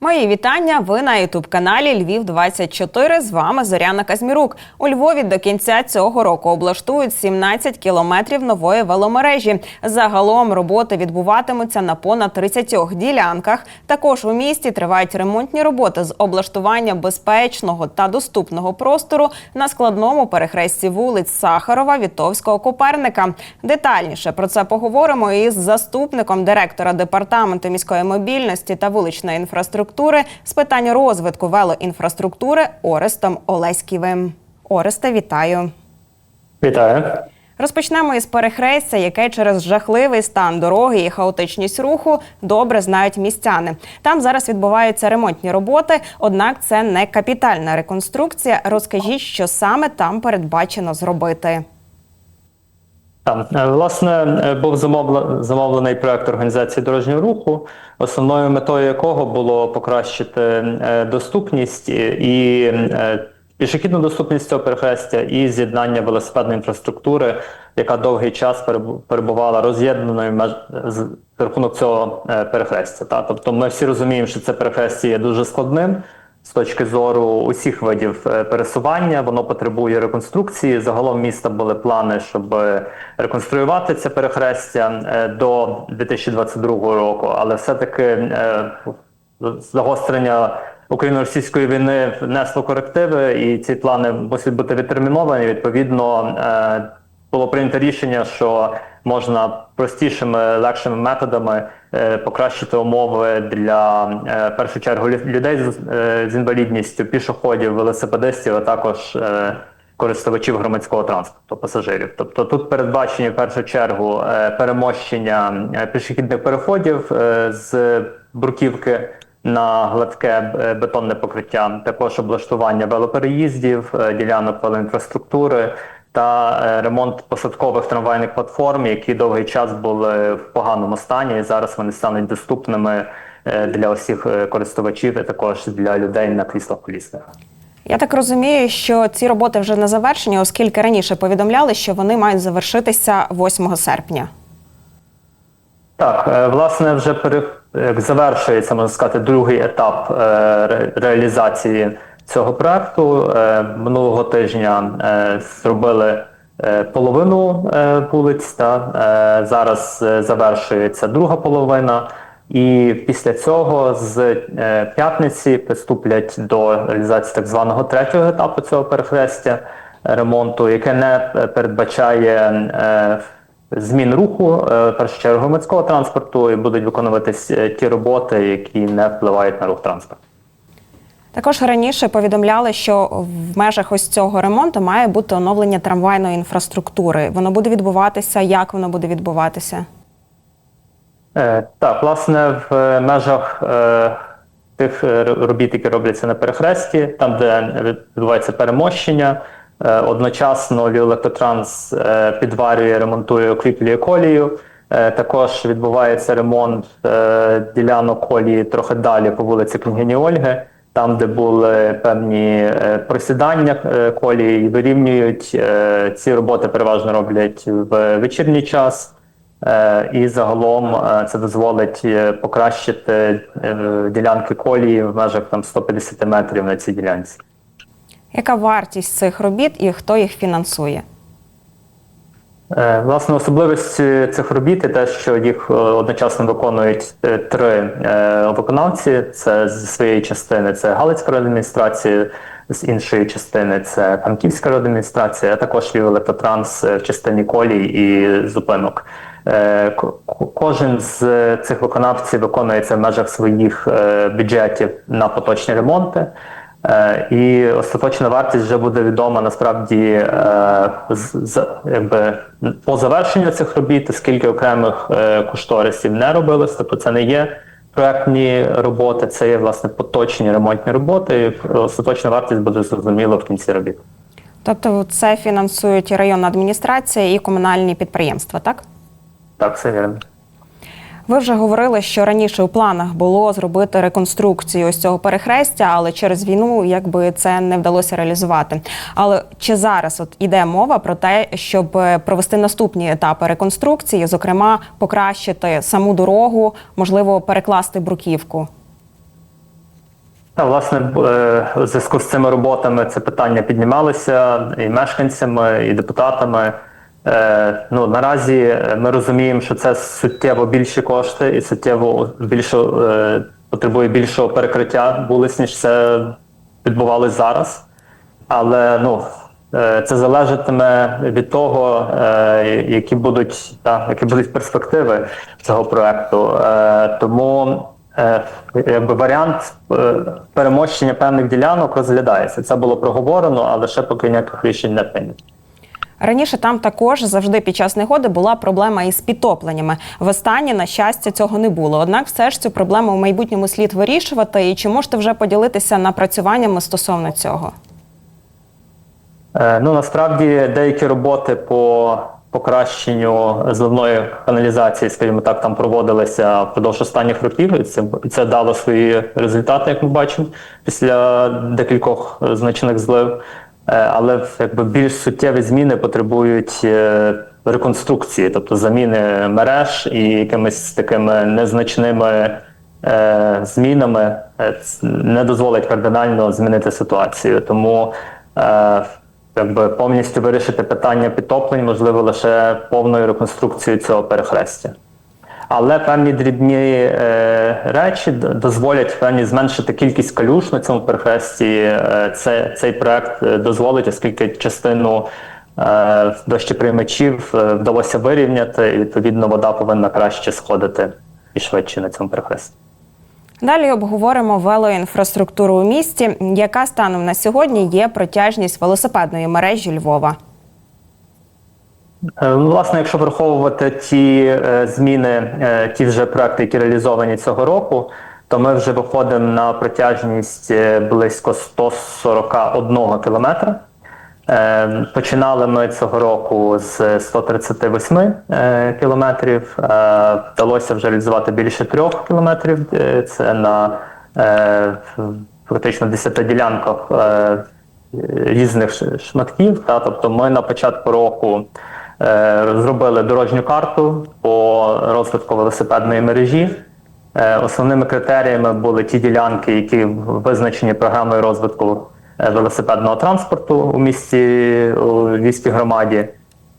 Мої вітання. Ви на ютуб каналі Львів 24 З вами Зоряна Казмірук. У Львові до кінця цього року облаштують 17 кілометрів нової веломережі. Загалом роботи відбуватимуться на понад 30 ділянках. Також у місті тривають ремонтні роботи з облаштування безпечного та доступного простору на складному перехресті вулиць Сахарова, Вітовського, Коперника. Детальніше про це поговоримо із заступником директора департаменту міської мобільності та вуличної інфраструктури з питань розвитку велоінфраструктури Орестом Олеськівим. Оресте, вітаю. Вітаю. Розпочнемо із перехрестя, яке через жахливий стан дороги і хаотичність руху добре знають містяни. Там зараз відбуваються ремонтні роботи, однак це не капітальна реконструкція. Розкажіть, що саме там передбачено зробити. Там е, власне е, був замовлений проект організації дорожнього руху, основною метою якого було покращити е, доступність і- пішохідну доступність цього перехрестя і з'єднання велосипедної інфраструктури, яка довгий час перебувала роз'єднаною з рахунок цього перехрестя. Тобто, ми всі розуміємо, що це перехрестя є дуже складним. З точки зору усіх видів е, пересування, воно потребує реконструкції. Загалом міста були плани, щоб е, реконструювати це перехрестя е, до 2022 року, але все-таки загострення україно-російської війни внесло корективи, і ці плани мусять бути відтерміновані. Відповідно, було прийнято рішення, що можна простішими, легшими методами е, покращити умови для е, в першу чергу людей з, е, з інвалідністю, пішоходів, велосипедистів, а також користувачів громадського транспорту, пасажирів. Тобто тут передбачені в першу чергу перемощення пішохідних переходів з бруківки на гладке бетонне покриття, також облаштування велопереїздів, ділянок велоінфраструктури та е, ремонт посадкових трамвайних платформ, які довгий час були в поганому стані. І зараз вони стануть доступними е, для усіх е, користувачів, і також для людей на кріслах колісних. Я так розумію, що ці роботи вже не завершені, оскільки раніше повідомляли, що вони мають завершитися 8 серпня. Так, власне, вже пере... завершується, можна сказати, другий етап ре- реалізації цього проекту. Е, Минулого тижня е, зробили е, половину вулиць. Та, зараз завершується друга половина. І після цього з п'ятниці приступлять до реалізації так званого третього етапу цього перехрестя ремонту, яке не передбачає змін руху, першу чергу громадського транспорту, і будуть виконуватись ті роботи, які не впливають на рух транспорту. Також раніше повідомляли, що в межах ось цього ремонту має бути оновлення трамвайної інфраструктури. Воно буде відбуватися. Як воно буде відбуватися? Е, Так, власне, в е, межах е, тих е, робіт, які робляться на перехресті, там, де відбувається перемощення, е, одночасно Ліолектотранс е, підварює, ремонтує, окріплює колію. Е, Також відбувається ремонт е, ділянок колії трохи далі по вулиці Княгині Ольги, там, де були певні е, просідання е, колії, вирівнюють. Е, Ці роботи переважно роблять в вечірній час. І загалом це дозволить покращити ділянки колії в межах там 150 метрів на цій ділянці. Яка вартість цих робіт і хто їх фінансує? Е, Власне, особливістю цих робіт є те, що їх е, одночасно виконують е, три виконавці. Це з своєї частини це Галицька адміністрація, з іншої частини це Франківська адміністрація, а також Львівелектротранс в частині колій і зупинок. Ко- ко- Кожен з цих виконавців виконується в межах своїх бюджетів на поточні ремонти. Е, І остаточна вартість вже буде відома насправді е, з, якби, по завершенню цих робіт, оскільки окремих е, кошторисів не робилось, тобто це не є проектні роботи, це є власне поточні ремонтні роботи. І остаточна вартість буде зрозуміло в кінці робіт. Тобто це фінансують і районна адміністрація, і комунальні підприємства, так? Так, все вірно. Ви вже говорили, що раніше у планах було зробити реконструкцію ось цього перехрестя, але через війну якби це не вдалося реалізувати. Але чи зараз от іде мова про те, щоб е, провести наступні етапи реконструкції, зокрема покращити саму дорогу, можливо, перекласти бруківку? Та, власне, е, у зв'язку з цими роботами це питання піднімалося і мешканцями, і депутатами. Е, Ну, наразі ми розуміємо, що це суттєво більші кошти і суттєво більше, е, потребує більшого перекриття вулиць, ніж це відбувалось зараз. Але ну, е, це залежатиме від того, які будуть, та, які будуть перспективи цього проекту. Е, Тому якби варіант перемощення певних ділянок розглядається. Це було проговорено, але ще поки ніяких рішень не прийнято. Раніше там також завжди під час негоди була проблема із підтопленнями. Востаннє, на щастя, цього не було. Однак, все ж цю проблему в майбутньому слід вирішувати. І чи можете вже поділитися напрацюваннями стосовно цього? Е, Ну насправді деякі роботи по покращенню зливної каналізації, скажімо так, там проводилися впродовж останніх років, і це, це дало свої результати, як ми бачимо, після декількох е, значних злив. Е, Але якби більш суттєві зміни потребують е, реконструкції, тобто заміни мереж і якимись такими незначними е, змінами не дозволить кардинально змінити ситуацію. Тому якби повністю вирішити питання підтоплень можливо лише повною реконструкцією цього перехрестя. Але певні дрібні е, речі дозволять певні зменшити кількість калюш на цьому перехресті. Е, це, цей проект е, дозволить, оскільки частину дощоприймачів вдалося вирівняти, і відповідно вода повинна краще сходити і швидше на цьому перехресті. Далі обговоримо велоінфраструктуру у місті, яка станом на сьогодні є протяжність велосипедної мережі Львова. Е, ну, Власне, якщо враховувати ті е, зміни, е, ті вже проекти, які реалізовані цього року, то ми вже виходимо на протяжність близько 141 кілометра. Починали ми цього року з 138 е, кілометрів. Вдалося вже реалізувати більше трьох кілометрів. Це на практично 10 ділянках різних шматків. Тобто ми на початку року розробили дорожню карту по розвитку велосипедної мережі. Е, Основними критеріями були ті ділянки, які визначені програмою розвитку е, велосипедного транспорту у місті у Львівській громаді.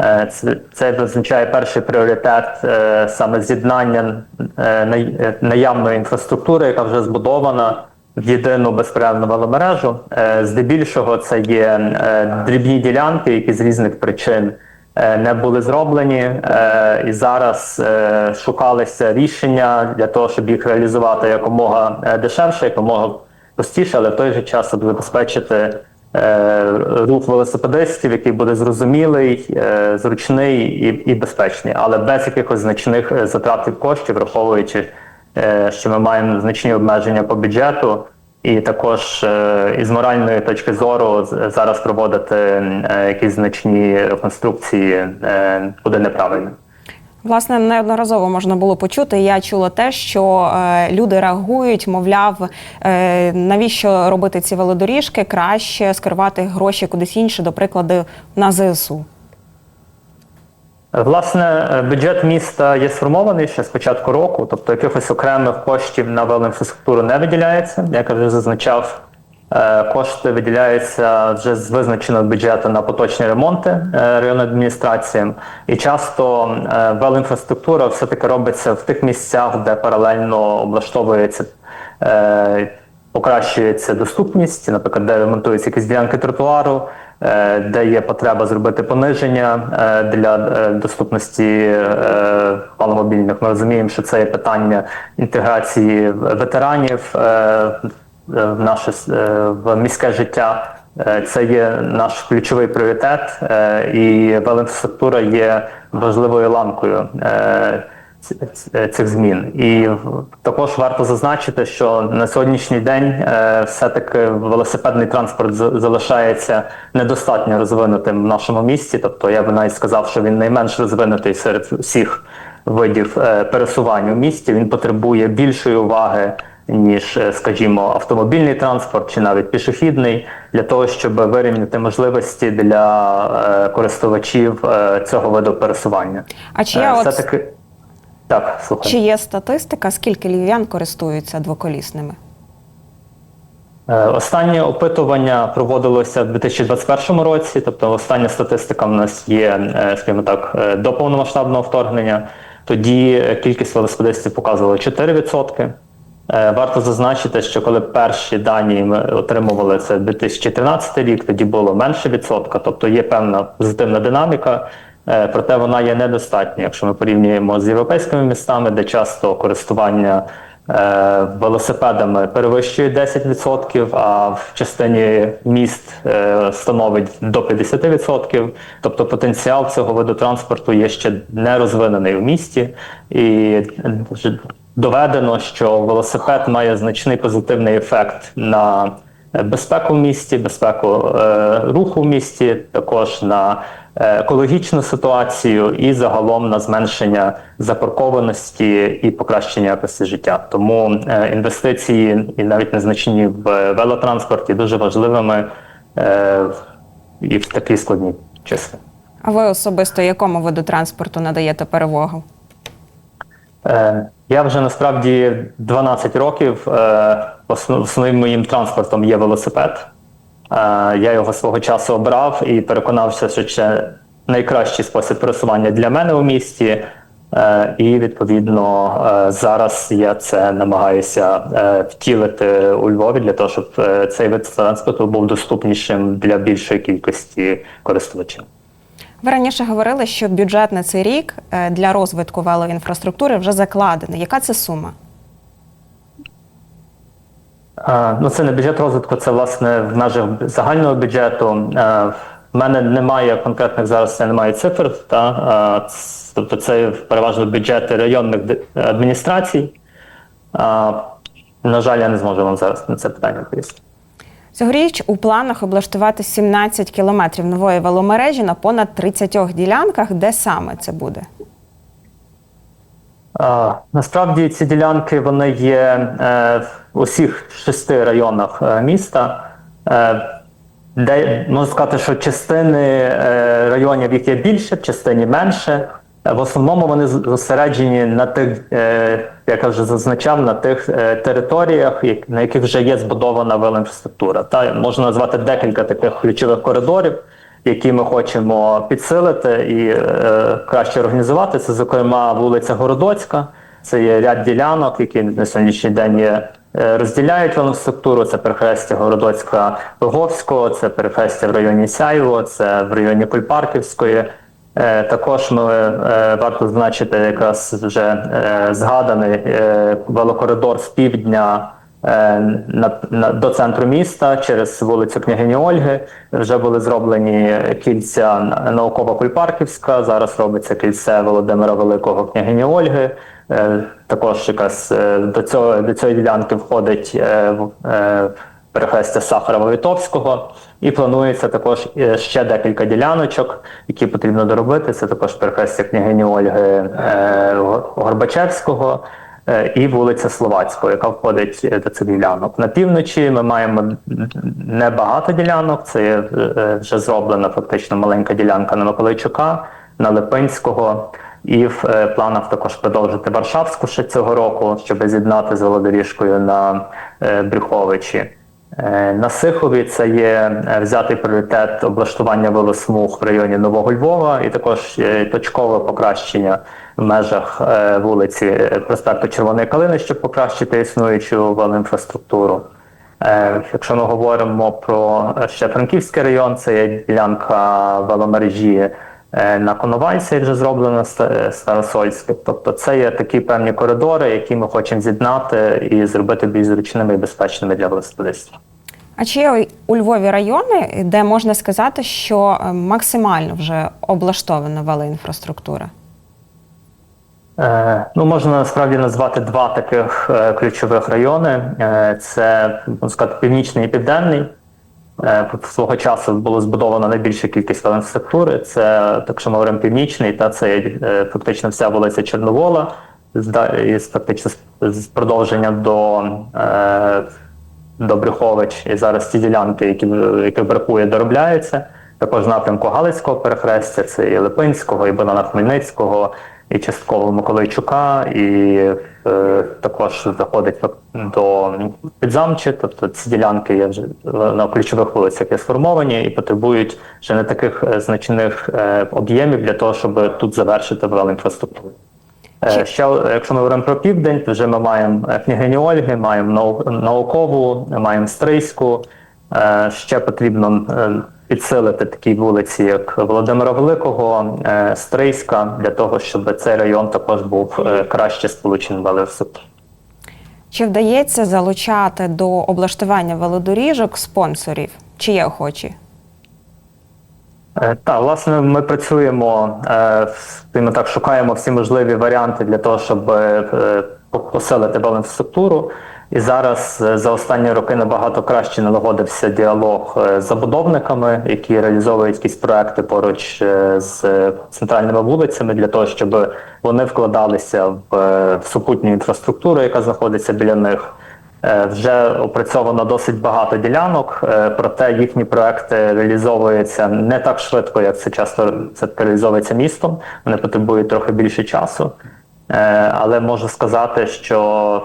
Е, Це, визначає перший пріоритет е, саме з'єднання е, е, наявної інфраструктури, яка вже збудована в єдину безперервну веломережу. Е, Здебільшого це є е, дрібні ділянки, які з різних причин е, не були зроблені, е, і зараз е, шукалися рішення для того, щоб їх реалізувати якомога е, дешевше, якомога простіше, але в той же час забезпечити е, рух велосипедистів, який буде зрозумілий, е, зручний і, і безпечний, але без якихось значних е, затратів коштів, враховуючи, е, що ми маємо значні обмеження по бюджету. І також е, із моральної точки зору зараз проводити е, якісь значні реконструкції е, буде неправильно. Власне, неодноразово можна було почути. Я чула те, що е, люди реагують, мовляв, е, навіщо робити ці велодоріжки, краще скерувати гроші кудись інше, до прикладу, на ЗСУ. Власне, бюджет міста є сформований ще з початку року, тобто якихось окремих коштів на велоінфраструктуру не виділяється. Як я вже зазначав, е, кошти виділяються вже з визначеного бюджету на поточні ремонти е, районним адміністраціям. І часто е, велоінфраструктура все-таки робиться в тих місцях, де паралельно облаштовується. Покращується доступність, наприклад, де ремонтуються якісь ділянки тротуару, де є потреба зробити пониження е, для е, доступності е, маломобільних. Ми розуміємо, що це є питання інтеграції ветеранів е, в наше е, в міське життя. Е, Це є наш ключовий пріоритет, е, і велоінфраструктура є важливою ланкою. Цих змін. І також варто зазначити, що на сьогоднішній день е, все-таки велосипедний транспорт залишається недостатньо розвинутим в нашому місті. Тобто я би навіть сказав, що він найменш розвинутий серед всіх видів е, пересування в місті. Він потребує більшої уваги. Ніж, е, скажімо, автомобільний транспорт чи навіть пішохідний, для того, щоб вирівняти можливості для користувачів цього виду пересування. А чи Е, от, все-таки так, слухай. чи є статистика, скільки львів'ян користуються двоколісними? Е, Останнє опитування проводилося в 2021 році, тобто остання статистика в нас є, е, скажімо так, е, до повномасштабного вторгнення. Тоді кількість велосипедистів показувала 4%. Е, Варто зазначити, що коли перші дані ми отримували це 2013 рік, тоді було менше відсотка, тобто є певна позитивна динаміка, проте вона є недостатня, якщо ми порівнюємо з європейськими містами, де часто користування е, велосипедами перевищує 10%, а в частині міст е, становить до 50%. Тобто потенціал цього виду транспорту є ще не розвинений в місті, і е, доведено, що велосипед має значний позитивний ефект на е, безпеку в місті, безпеку е, руху в місті, також на е, екологічну ситуацію і загалом на зменшення запаркованості і покращення якості життя. Тому е, інвестиції і навіть незначні в велотранспорті дуже важливими і в такі складні часи. А ви особисто якому виду транспорту надаєте перевагу? Я вже насправді 12 років. е, основ- Основним моїм транспортом є велосипед. Е, Я його свого часу обрав і переконався, що це найкращий спосіб пересування для мене у місті. Е, І відповідно е, зараз я це намагаюся втілити у Львові для того, щоб цей вид транспорту був доступнішим для більшої кількості користувачів. Ви раніше говорили, що бюджет на цей рік для розвитку велоінфраструктури вже закладений. Яка це сума? Ну, це не бюджет розвитку, це власне в межах загального бюджету. В мене немає конкретних зараз, я немає цифр. Та, тобто це переважно бюджети районних адміністрацій. На жаль, я не зможу вам зараз на це питання відповісти. Цьогоріч у планах облаштувати 17 кілометрів нової веломережі на понад 30 ділянках. Де саме це буде? Насправді ці ділянки вони є е, в усіх шести районах е, міста. Е, Де можна сказати, що частини районів їх є більше, частині менше. В основному вони зосереджені на тих, як я вже зазначав, на тих територіях, на яких вже є збудована велоінфраструктура. Та можна назвати декілька таких ключових коридорів, які ми хочемо підсилити і е, краще організувати. Це, зокрема, вулиця Городоцька. Це є ряд ділянок, які на сьогоднішній день є, е, розділяють велоструктуру. Це перехрестя Городоцька Логовського, це перехрестя в районі Сяйво, це в районі Кульпарківської. Е, Також ми е, варто зазначити якраз вже згаданий велокоридор з півдня до центру міста через вулицю Княгині Ольги. Вже були зроблені кільця науково-кульпарківська. Зараз робиться кільце Володимира Великого Княгині Ольги. Е, Також якась е, до цього до цієї ділянки входить е, е, перехрестя Сахарова-Вітовського. І планується також е, ще декілька діляночок, які потрібно доробити. Це також перехрестя княгині Ольги е, Горбачевського е, і вулиця Словацького, яка входить е, до цих ділянок. На півночі ми маємо небагато ділянок. Це е, вже зроблена фактично маленька ділянка на Миколайчука, на Липинського. І в е, планах також продовжити Варшавську ще цього року, щоб з'єднати з велодоріжкою на е, Брюховичі. Е, На Сихові це є е, взятий пріоритет облаштування велосмуг в районі Нового Львова і також е, точкове покращення в межах вулиці проспекту Червоної Калини, щоб покращити існуючу велоінфраструктуру. Якщо ми говоримо про ще Франківський район, це є ділянка веломережі на Коновальці, вже зроблено Ста- Старосольське. Тобто це є такі певні коридори, які ми хочемо з'єднати і зробити більш зручними і безпечними для велосипедистів. А чи є у Львові райони, де можна сказати, що е, максимально вже облаштована велоінфраструктура? Е, Ну, можна насправді назвати два таких е, ключових райони: Е, це можна сказати, північний і південний. Е, Свого часу було збудовано найбільша кількість інфраструктури. Це, так що ми говоримо, північний, та це е, фактично вся вулиця Чорновола, з фактично з- продовженням до, е, до Брюхович. І зараз ті ділянки, які, яких бракує, доробляються. Також напрямку Галицького перехрестя, це і Липинського, і Богдана Хмельницького, і частково Миколайчука, і е, також заходить до підзамчі, тобто ці ділянки є вже на ключових вулицях є сформовані і потребують вже не таких е, значних е, об'ємів для того, щоб тут завершити велоінфраструктуру. Е, Ще, якщо ми говоримо про південь, то вже ми маємо е, княгиню Ольги, маємо наукову, маємо стрийську. Е, Ще потрібно підсилити такі вулиці, як Володимира Великого, е, Стрийська, для того, щоб цей район також був е, краще сполучений велосипедом. Чи вдається залучати до облаштування велодоріжок спонсорів? Чи є охочі? Е, Так, власне, ми працюємо, скажімо так, шукаємо всі можливі варіанти для того, щоб по- посилити інфраструктуру. І зараз е, за останні роки набагато краще налагодився діалог е, з забудовниками, які реалізовують якісь проекти поруч е, з центральними вулицями, для того, щоб вони вкладалися в, супутню інфраструктуру, яка знаходиться біля них. Вже опрацьовано досить багато ділянок, проте їхні проекти реалізовуються не так швидко, як це часто це реалізовується містом. Вони потребують трохи більше часу. Але можу сказати, що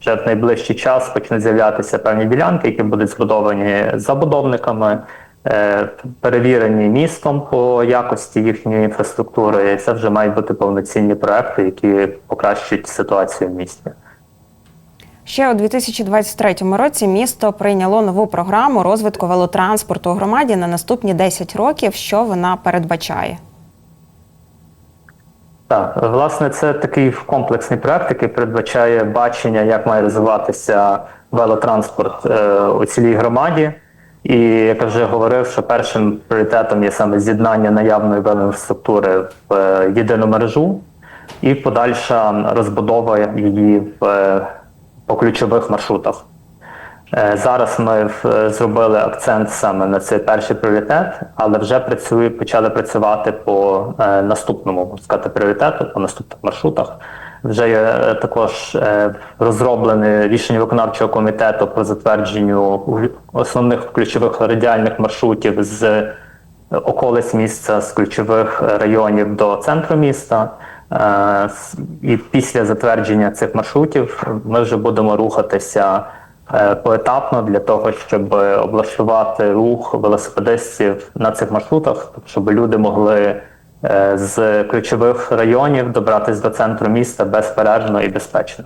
вже в найближчий час почнуть з'являтися певні ділянки, які будуть збудовані забудовниками, е, перевірені містом по якості їхньої інфраструктури. І це вже мають бути повноцінні проекти, які покращують ситуацію в місті. Ще у 2023 році місто прийняло нову програму розвитку велотранспорту у громаді на наступні 10 років. Що вона передбачає? Так, власне, це такий комплексний проект, який передбачає бачення, як має розвиватися велотранспорт е, у цілій громаді. І як я вже говорив, що першим пріоритетом є саме з'єднання наявної велоінфраструктури в е, єдину мережу і подальша розбудова її в, е, по ключових маршрутах. Е, Зараз ми зробили акцент саме на цей перший пріоритет, але вже працює, почали працювати по е, наступному можна сказати, пріоритету, по наступних маршрутах. Вже є е, також е, розроблене рішення виконавчого комітету про затвердження основних ключових радіальних маршрутів з е, околиць міста, з ключових е, районів до центру міста. Е, І після затвердження цих маршрутів ми вже будемо рухатися е, поетапно для того, щоб облаштувати рух велосипедистів на цих маршрутах, щоб люди могли е, з ключових районів добратися до центру міста безперервно і безпечно.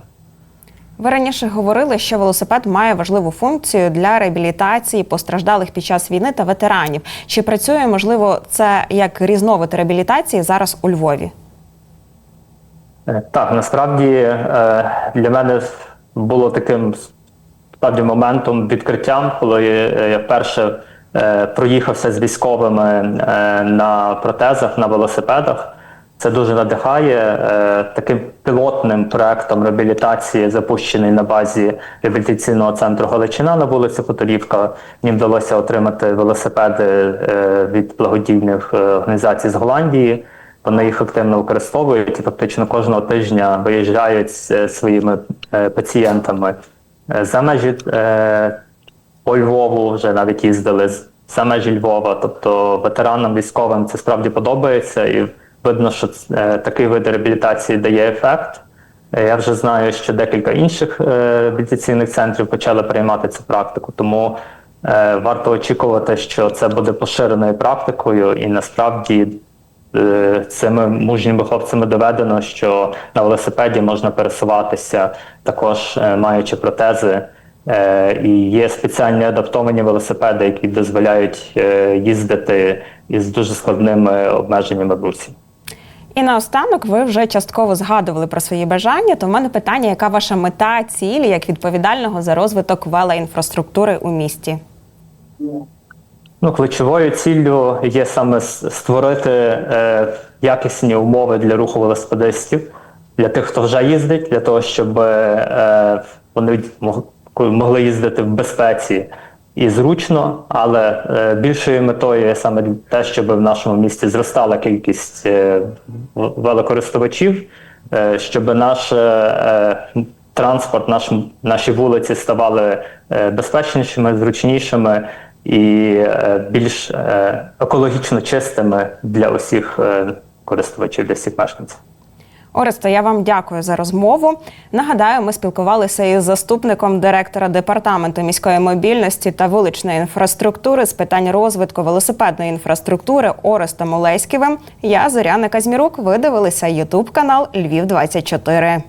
Ви раніше говорили, що велосипед має важливу функцію для реабілітації постраждалих під час війни та ветеранів. Чи працює можливо це як різновид реабілітації зараз у Львові? Е, Так, насправді е, для мене було таким справді моментом відкриттям, коли е, я вперше е, проїхався з військовими е, на протезах, на велосипедах. Це дуже надихає. Таким пілотним проектом реабілітації, запущений на базі реабілітаційного центру Галичина на вулиці Хуторівка. Мені вдалося отримати велосипеди від благодійних організацій з Голландії. Вони їх активно використовують і фактично кожного тижня виїжджають з своїми пацієнтами за межі е, по Львову вже навіть їздили за межі Львова. Тобто ветеранам військовим це справді подобається, і видно, що е, такий вид реабілітації дає ефект. Е, Я вже знаю, що декілька інших е, реабілітаційних центрів почали приймати цю практику, тому е, варто очікувати, що це буде поширеною практикою, і насправді е, цими мужніми хлопцями доведено, що на велосипеді можна пересуватися, також е, маючи протези. Е, І є спеціальні адаптовані велосипеди, які дозволяють е, їздити із дуже складними обмеженнями в русі. І наостанок ви вже частково згадували про свої бажання. То в мене питання, яка ваша мета, ціль як відповідального за розвиток велоінфраструктури у місті? Ну, ключовою ціллю є саме створити е, якісні умови для руху велосипедистів, для тих, хто вже їздить, для того, щоб е, вони могли їздити в безпеці і зручно, але е, більшою метою є саме те, щоб в нашому місті зростала кількість е, велокористувачів, е, щоб наш е, е, транспорт, наш, наші вулиці ставали е, безпечнішими, зручнішими і е, більш е, екологічно чистими для усіх е, користувачів, для всіх мешканців. Ореста, я вам дякую за розмову. Нагадаю, ми спілкувалися із заступником директора департаменту міської мобільності та вуличної інфраструктури з питань розвитку велосипедної інфраструктури Орестом Олеськівим. Я Зоряна Казмірук. Ви дивилися Ютуб канал Львів 24